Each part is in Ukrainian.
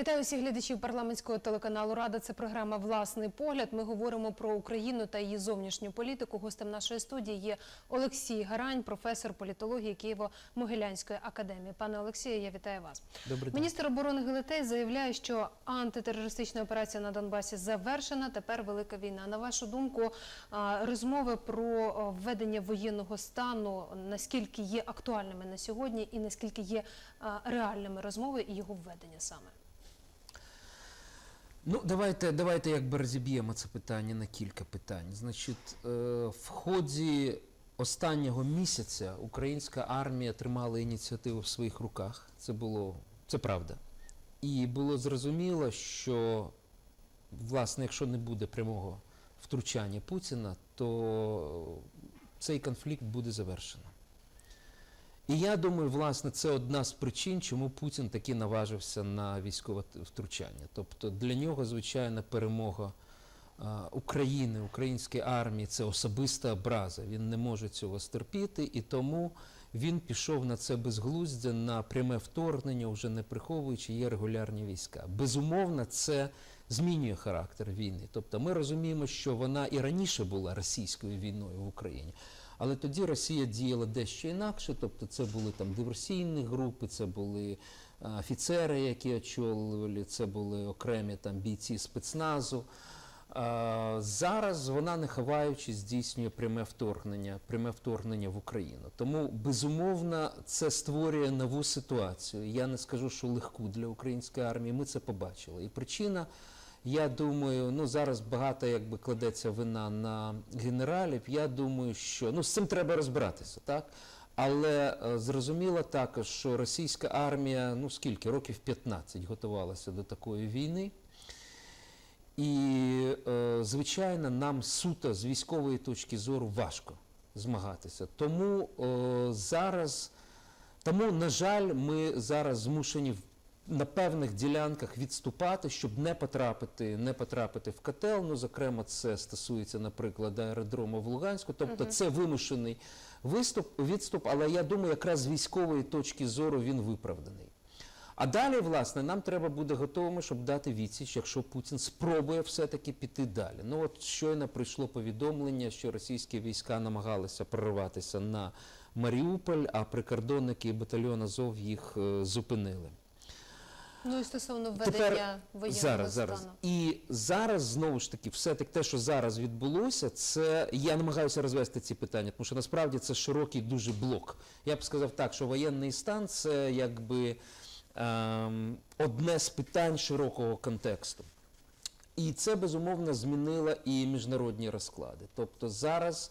Вітаю всіх глядачів парламентського телеканалу Рада. Це програма Власний погляд. Ми говоримо про Україну та її зовнішню політику. Гостем нашої студії є Олексій Гарань, професор політології Києво-Могилянської академії. Пане Олексію, я вітаю вас. Добрий день. Міністр оборони Гелетей заявляє, що антитерористична операція на Донбасі завершена. Тепер велика війна. На вашу думку, розмови про введення воєнного стану наскільки є актуальними на сьогодні, і наскільки є реальними розмови і його введення саме? Ну, давайте, давайте якби розіб'ємо це питання на кілька питань. Значить, е, в ході останнього місяця українська армія тримала ініціативу в своїх руках. Це було це правда. І було зрозуміло, що власне, якщо не буде прямого втручання Путіна, то цей конфлікт буде завершено. І я думаю, власне, це одна з причин, чому Путін таки наважився на військове втручання. Тобто для нього, звичайно, перемога України, української армії це особиста образа. Він не може цього стерпіти, і тому він пішов на це безглуздя, на пряме вторгнення, вже не приховуючи, є регулярні війська. Безумовно, це змінює характер війни. Тобто ми розуміємо, що вона і раніше була російською війною в Україні. Але тоді Росія діяла дещо інакше, тобто це були там диверсійні групи, це були офіцери, які очолювали, це були окремі там бійці спецназу. Зараз вона, не ховаючись, здійснює пряме вторгнення, пряме вторгнення в Україну. Тому безумовно це створює нову ситуацію. Я не скажу, що легку для української армії. Ми це побачили. І причина. Я думаю, ну зараз багато якби кладеться вина на генералів. Я думаю, що ну з цим треба розбиратися, так? Але е, зрозуміло також, що російська армія, ну скільки років 15 готувалася до такої війни. І, е, звичайно, нам суто з військової точки зору важко змагатися. Тому е, зараз, тому, на жаль, ми зараз змушені в- на певних ділянках відступати, щоб не потрапити, не потрапити в котел. Ну, зокрема, це стосується, наприклад, аеродрому в Луганську. Тобто, це вимушений виступ, відступ, але я думаю, якраз з військової точки зору він виправданий. А далі, власне, нам треба буде готовими, щоб дати відсіч, якщо Путін спробує все-таки піти далі. Ну от щойно прийшло повідомлення, що російські війська намагалися прорватися на Маріуполь, а прикордонники батальйону Азов їх е, зупинили. Ну і стосовно введення Тепер воєнного зараз, стану. зараз. І зараз знову ж таки, все таки те, що зараз відбулося, це я намагаюся розвести ці питання, тому що насправді це широкий дуже блок. Я б сказав так, що воєнний стан це якби ем, одне з питань широкого контексту. І це безумовно змінило і міжнародні розклади. Тобто зараз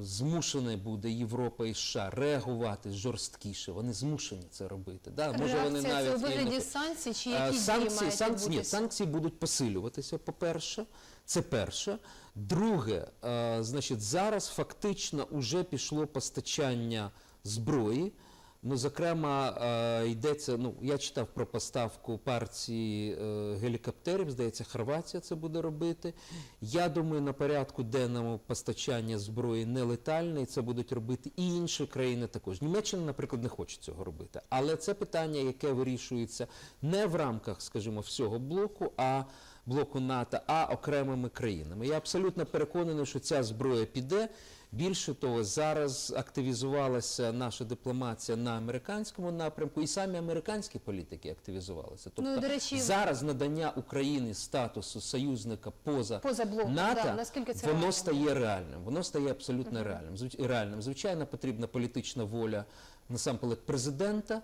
змушена буде Європа і США реагувати жорсткіше. Вони змушені це робити. Да? Може, вони навіть це у вигляді санкцій, чи Е, які дії санкції, мають санкції, ні, санкції будуть посилюватися, по-перше. Це перше. Друге, е, значить, зараз фактично вже пішло постачання зброї. Ну, зокрема, е, йдеться, ну, я читав про поставку партії е, гелікоптерів, здається, Хорватія це буде робити. Я думаю, на порядку денному постачання зброї нелетальне, і це будуть робити і інші країни також. Німеччина, наприклад, не хоче цього робити. Але це питання, яке вирішується не в рамках, скажімо, всього блоку, а блоку НАТО, а окремими країнами. Я абсолютно переконаний, що ця зброя піде. Більше того, зараз активізувалася наша дипломатія на американському напрямку, і самі американські політики активізувалися. Тобто Ну, до речі, зараз надання Україні статусу союзника поза, Поза блоком, НАТО, да, наскільки це воно реально? стає реальним. Воно стає абсолютно реальним. Звич- реальним. Звичайно, потрібна політична воля насамперед президента.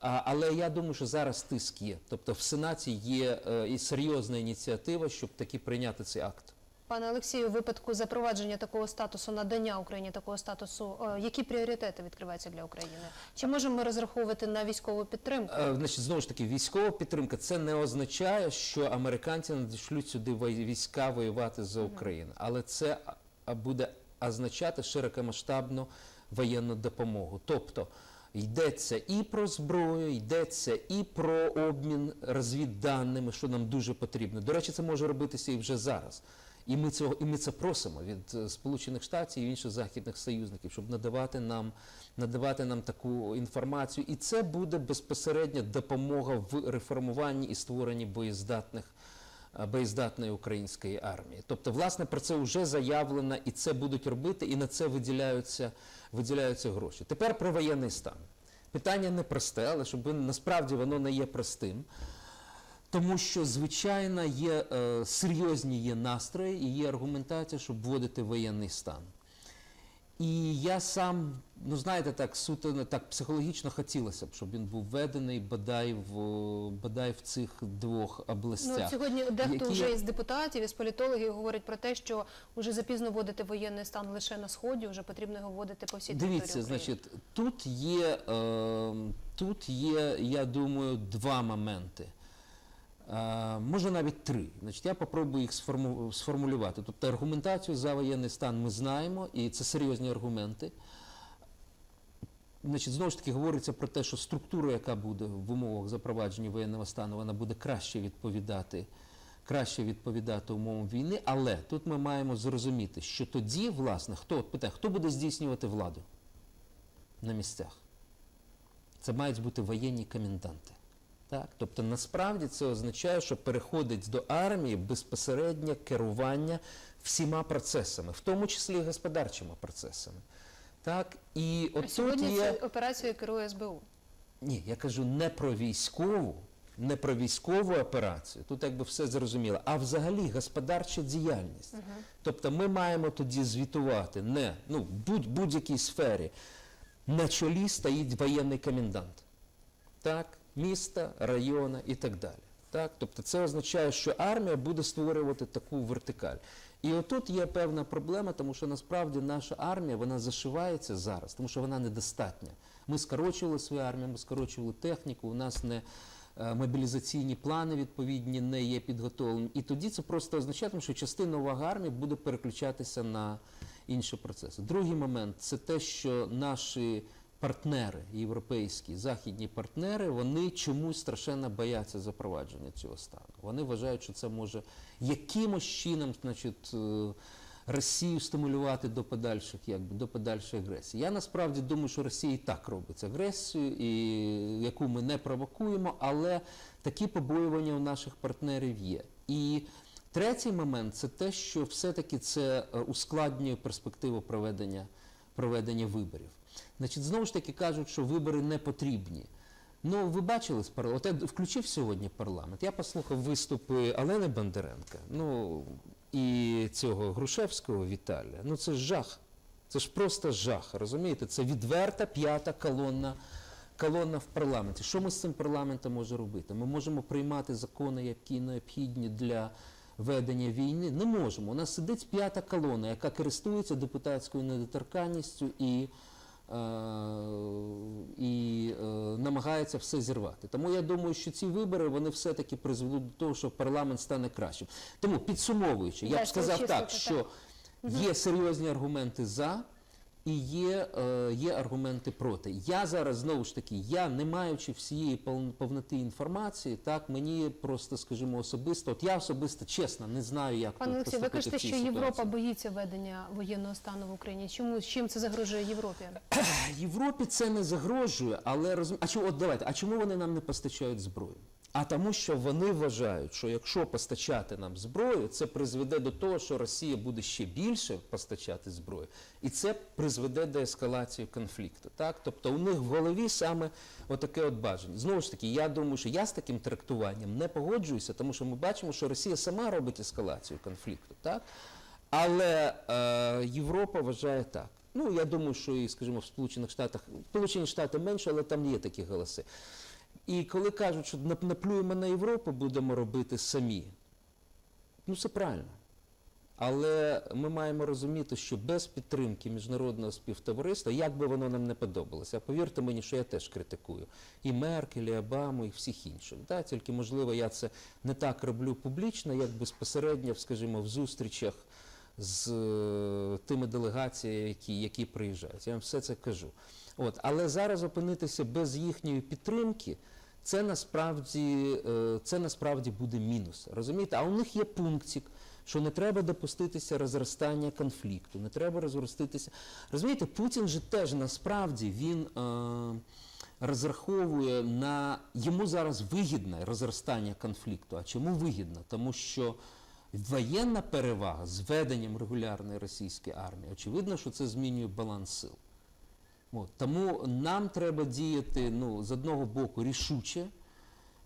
А, але я думаю, що зараз тиск є. Тобто в Сенаті є е, і серйозна ініціатива, щоб таки прийняти цей акт. Пане Олексію, у випадку запровадження такого статусу, надання Україні такого статусу, е, які пріоритети відкриваються для України? Чи можемо ми розраховувати на військову підтримку? Е, Значить, знову ж таки, військова підтримка це не означає, що американці надішлють сюди війська воювати за Україну, але це буде означати широкомасштабну воєнну допомогу. Тобто йдеться і про зброю, йдеться і про обмін розвідданими, що нам дуже потрібно. До речі, це може робитися і вже зараз. І ми цього і ми це просимо від е, Сполучених Штатів і інших західних союзників, щоб надавати нам надавати нам таку інформацію. І це буде безпосередня допомога в реформуванні і створенні боєздатних е, боєздатної української армії. Тобто, власне, про це вже заявлено, і це будуть робити, і на це виділяються, виділяються гроші. Тепер про воєнний стан. Питання не просте, але щоб насправді воно не є простим. Тому що, звичайно, є е, серйозні є настрої і є аргументація, щоб вводити воєнний стан. І я сам, ну знаєте, так суто ну, так психологічно хотілося б, щоб він був введений бодай в бодай в цих двох Ну, областях. от сьогодні дехто які- вже із депутатів, із політологів говорить про те, що вже запізно вводити воєнний стан лише на сході, вже потрібно його вводити по всій Дивіться, території України. значить, тут є, е, тут є, я думаю, два моменти. Е, може навіть три. Значить, я попробую їх сформу- сформулювати. Тобто аргументацію за воєнний стан ми знаємо, і це серйозні аргументи. Значить, знову ж таки говориться про те, що структура, яка буде в умовах запровадження воєнного стану, вона буде краще відповідати, краще відповідати умовам війни. Але тут ми маємо зрозуміти, що тоді, власне, хто питає, хто буде здійснювати владу на місцях? Це мають бути воєнні коменданти. Так? Тобто насправді це означає, що переходить до армії безпосереднє керування всіма процесами, в тому числі і господарчими процесами. Так? І А от сьогодні є... цю операцію керує СБУ. Ні, я кажу не про військову, не про військову операцію. Тут якби все зрозуміло, а взагалі господарча діяльність. Тобто ми маємо тоді звітувати не ну, будь, будь-якій сфері. На чолі стоїть воєнний комендант. Так, міста, району і так далі. Так? Тобто це означає, що армія буде створювати таку вертикаль. І отут є певна проблема, тому що насправді наша армія вона зашивається зараз, тому що вона недостатня. Ми скорочували свою армію, ми скорочували техніку, у нас не е, мобілізаційні плани відповідні не є підготовлені. І тоді це просто означатиме, що частина уваги армії буде переключатися на інші процеси. Другий момент це те, що наші партнери, європейські, західні партнери, вони чомусь страшенно бояться запровадження цього стану. Вони вважають, що це може якимось чином, значить. е, Росію стимулювати до подальших, якби до подальшої агресії. Я насправді думаю, що Росія і так робить агресію, і яку ми не провокуємо, але такі побоювання у наших партнерів є. І третій момент це те, що все-таки це е, ускладнює перспективу проведення, проведення виборів. Значить, знову ж таки кажуть, що вибори не потрібні. Ну, ви бачили з. От я включив сьогодні парламент. Я послухав виступи Олени Бондаренка, ну і цього Грушевського Віталія. Ну це ж жах. Це ж просто жах. Розумієте? Це відверта п'ята колонна. Колонна в парламенті. Що ми з цим парламентом можемо робити? Ми можемо приймати закони, які необхідні для ведення війни. Не можемо. У нас сидить п'ята колона, яка користується депутатською недоторканністю і і е, намагається все зірвати. Тому я думаю, що ці вибори вони все-таки призведуть до того, що парламент стане кращим. Тому підсумовуючи, я б сказав так, що є серйозні аргументи за. І є, е, є аргументи проти. Я зараз знову ж таки, я не маючи всієї повноти інформації, так мені просто, скажімо, особисто, от я особисто чесно не знаю, як Пане Олексій, ви кажете, що Європа боїться ведення воєнного стану в Україні. Чому чим це загрожує Європі? Європі це не загрожує, але розум... а чому от давайте, а чому вони нам не постачають зброю? А тому, що вони вважають, що якщо постачати нам зброю, це призведе до того, що Росія буде ще більше постачати зброю, і це призведе до ескалації конфлікту. Так, тобто у них в голові саме отаке от бажання. Знову ж таки, я думаю, що я з таким трактуванням не погоджуюся, тому що ми бачимо, що Росія сама робить ескалацію конфлікту. Так? Але е, Європа вважає так. Ну, я думаю, що і, скажімо, в Сполучених Штатах, Сполучені Штати менше, але там є такі голоси. І коли кажуть, що наплюємо на Європу, будемо робити самі, ну це правильно. Але ми маємо розуміти, що без підтримки міжнародного співтовариства, як би воно нам не подобалося, а повірте мені, що я теж критикую і Меркель, і Обаму, і всіх інших. Да? Тільки, можливо, я це не так роблю публічно, як безпосередньо, скажімо, в зустрічах з е, тими делегаціями, які, які приїжджають. Я вам все це кажу. От. Але зараз опинитися без їхньої підтримки. Це насправді, е, це насправді буде мінус. Розумієте? А у них є пунктик, що не треба допуститися розростання конфлікту, не треба розроститися. Розумієте, Путін же теж насправді він е, розраховує на йому зараз вигідне розростання конфлікту. А чому вигідно? Тому що воєнна перевага з веденням регулярної російської армії, очевидно, що це змінює баланс сил. От, тому нам треба діяти ну, з одного боку рішуче,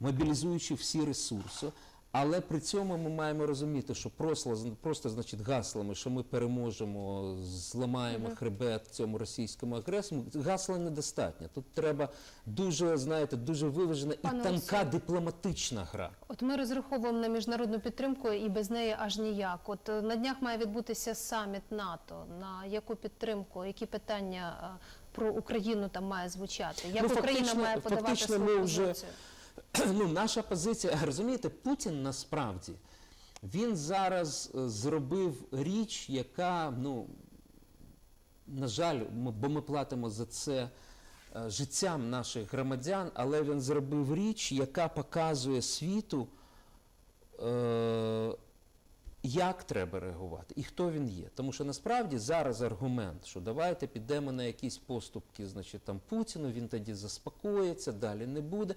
мобілізуючи всі ресурси, але при цьому ми маємо розуміти, що просто, просто значить, гаслами, що ми переможемо, зламаємо хребет цьому російському агресору, гасла недостатньо. Тут треба дуже, знаєте, дуже виважена і Пане тонка Олексію. дипломатична гра. От ми розраховуємо на міжнародну підтримку і без неї аж ніяк. От е, на днях має відбутися саміт НАТО. На яку підтримку, які питання е, про Україну там має звучати? Як Ну, Україна має подавати фактично свою ми вже- позицію? ну, наша позиція, розумієте, Путін насправді він зараз е, зробив річ, яка, ну, на жаль, ми- бо ми платимо за це е, життям наших громадян, але він зробив річ, яка показує світу, е, як треба реагувати і хто він є. Тому що насправді зараз аргумент, що давайте підемо на якісь поступки, значить там Путіну, він тоді заспокоїться, далі не буде.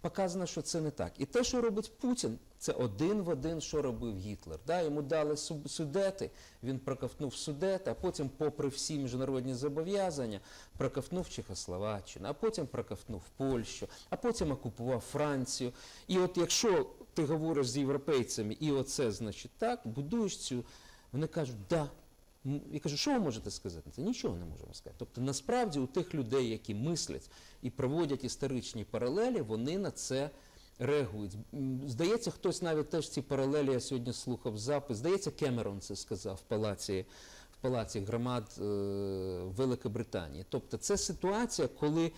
Показано, що це не так. І те, що робить Путін, це один в один, що робив Гітлер. Да, йому дали судети, він проковтнув судети, а потім, попри всі міжнародні зобов'язання, проковтнув Чехословаччину, а потім проковтнув Польщу, а потім окупував Францію. І от якщо ти говориш з європейцями, і оце значить так, будуєш цю, вони кажуть, да. Я кажу, що ви можете сказати? Це нічого не можемо сказати. Тобто, насправді, у тих людей, які мислять і проводять історичні паралелі, вони на це реагують. Здається, хтось навіть теж ці паралелі я сьогодні слухав запис. Здається, Кемерон це сказав в палаці, в палаці громад е, Великобританії. Тобто, це ситуація, коли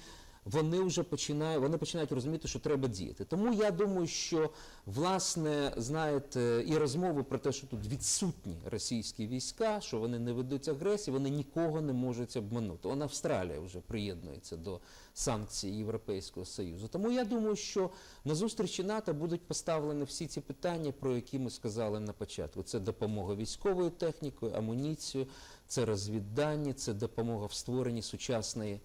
вони вже починають, вони починають розуміти, що треба діяти. Тому я думаю, що власне, знаєте, і розмови про те, що тут відсутні російські війська, що вони не ведуть агресії, вони нікого не можуть обманути. Вона Австралія вже приєднується до санкцій Європейського Союзу. Тому я думаю, що на зустрічі НАТО будуть поставлені всі ці питання, про які ми сказали на початку. Це допомога військовою технікою, амуніцією, це розвіддані, це допомога в створенні сучасної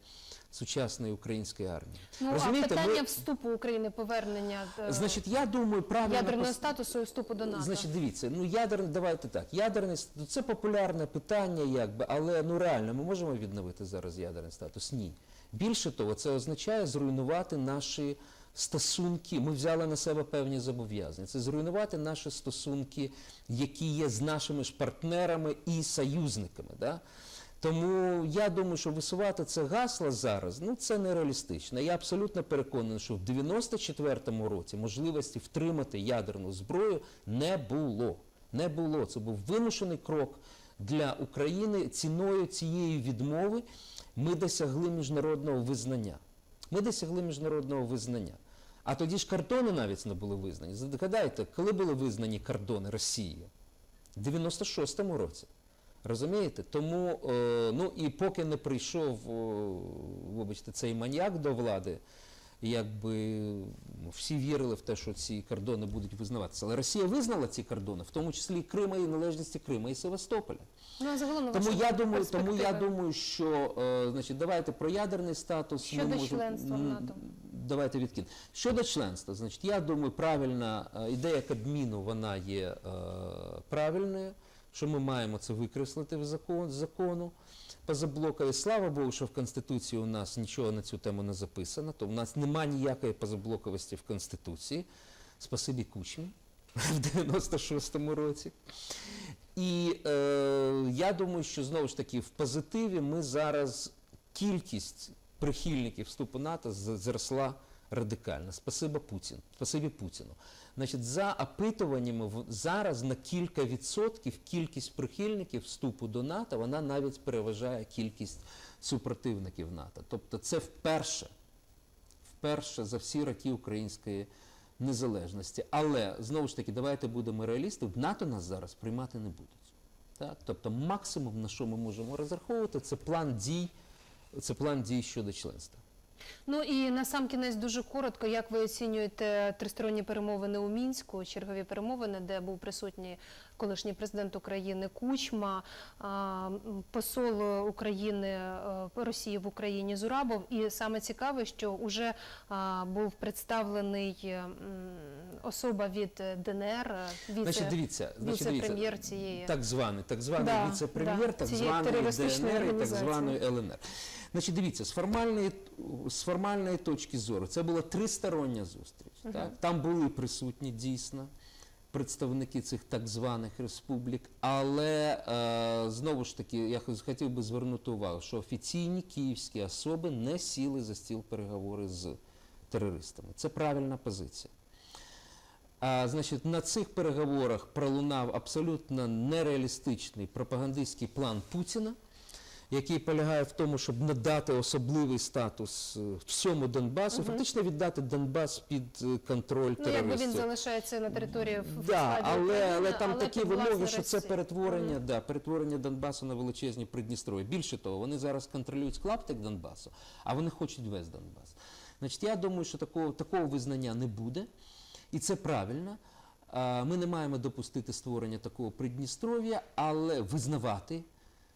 сучасної української армії. Ну Розумієте, а питання ми- вступу України, повернення е, Значить, я думаю, правильно ядерного пос- статусу і вступу до НАТО. Значить, дивіться, ну ядерний, давайте так. Ядерний ну, це популярне питання, якби, але ну реально ми можемо відновити зараз ядерний статус? Ні. Більше того, це означає зруйнувати наші стосунки. Ми взяли на себе певні зобов'язання. Це зруйнувати наші стосунки, які є з нашими ж партнерами і союзниками. Да? Тому я думаю, що висувати це гасло зараз, ну це нереалістично. Я абсолютно переконаний, що в 94-му році можливості втримати ядерну зброю не було. Не було. Це був вимушений крок для України. Ціною цієї відмови ми досягли міжнародного визнання. Ми досягли міжнародного визнання. А тоді ж кордони навіть не були визнані. Згадайте, коли були визнані кордони Росії? В 96-му році. Розумієте? Тому, е, ну і поки не прийшов, вибачте, цей маньяк до влади, якби ну, всі вірили в те, що ці кордони будуть визнаватися. Але Росія визнала ці кордони, в тому числі і Крима і належності Крима і Севастополя. Ну а загалом Тому я думаю, тому я думаю, що е, значить, давайте про ядерний статус Щодо ми можемо- членства в НАТО. Давайте відкинемо. Щодо членства, значить, я думаю, правильна е, ідея Кабміну, вона є правильною, що ми маємо це викреслити в закон, з закону позаблокові. Слава Богу, що в Конституції у нас нічого на цю тему не записано, то у нас немає ніякої позаблоковості в Конституції. Спасибі Кучмі в 96-му році. І е, я думаю, що знову ж таки в позитиві ми зараз кількість прихильників вступу НАТО зросла радикально. Спасибо Путін. Спасибі Путіну. Значить, за опитуваннями зараз на кілька відсотків кількість прихильників вступу до НАТО вона навіть переважає кількість супротивників НАТО. Тобто це вперше вперше за всі роки української незалежності. Але знову ж таки, давайте будемо реалісти, в НАТО нас зараз приймати не будуть. Так? Тобто максимум, на що ми можемо розраховувати, це план дій, це план дій щодо членства. Ну і на сам кінець дуже коротко, як ви оцінюєте тристоронні перемовини у мінську, чергові перемовини, де був присутній колишній президент України Кучма, посол України е, Росії в Україні Зурабов. І саме цікаве, що вже був представлений особа від ДНР, е, віце-прем'єр цієї. так званий, так званий Да, віце-прем'єр, да, так терористичної ДНР і так званої ЛНР. Значить, дивіться, з формальної, з формальної точки зору, це була тристороння зустріч. Так? Там були присутні дійсно представники цих так званих республік, але е, знову ж таки, я хотів би звернути увагу, що офіційні київські особи не сіли за стіл переговори з терористами. Це правильна позиція. А, значить, на цих переговорах пролунав абсолютно нереалістичний пропагандистський план Путіна, який полягає в тому, щоб надати особливий статус е, всьому Донбасу, фактично віддати Донбас під е, контроль Ну, якби він залишається на території Да, але, але там але такі вимоги, що це перетворення, да, перетворення Донбасу на величезні Придністров'я. Більше того, вони зараз контролюють клаптик Донбасу, а вони хочуть весь Донбас. Значить, я думаю, що такого, такого визнання не буде, і це правильно. Ми не маємо допустити створення такого Придністров'я, але визнавати.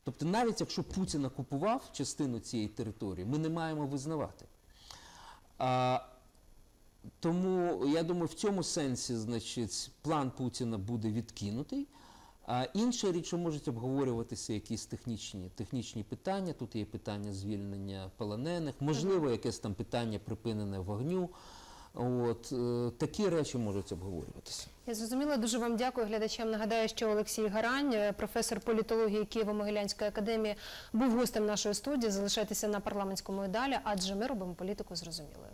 Тобто, навіть якщо Путін окупував частину цієї території, ми не маємо визнавати. А, тому я думаю, в цьому сенсі, значить, план Путіна буде відкинутий. А інша річ, що можуть обговорюватися якісь технічні, технічні питання. Тут є питання звільнення полонених, можливо, якесь там питання припинене вогню. От е, такі речі можуть обговорюватися. Я зрозуміла. Дуже вам дякую. Глядачам нагадаю, що Олексій Гарань, е, професор політології Києво-Могилянської академії, був гостем нашої студії. Залишайтеся на парламентському і далі, адже ми робимо політику зрозумілою.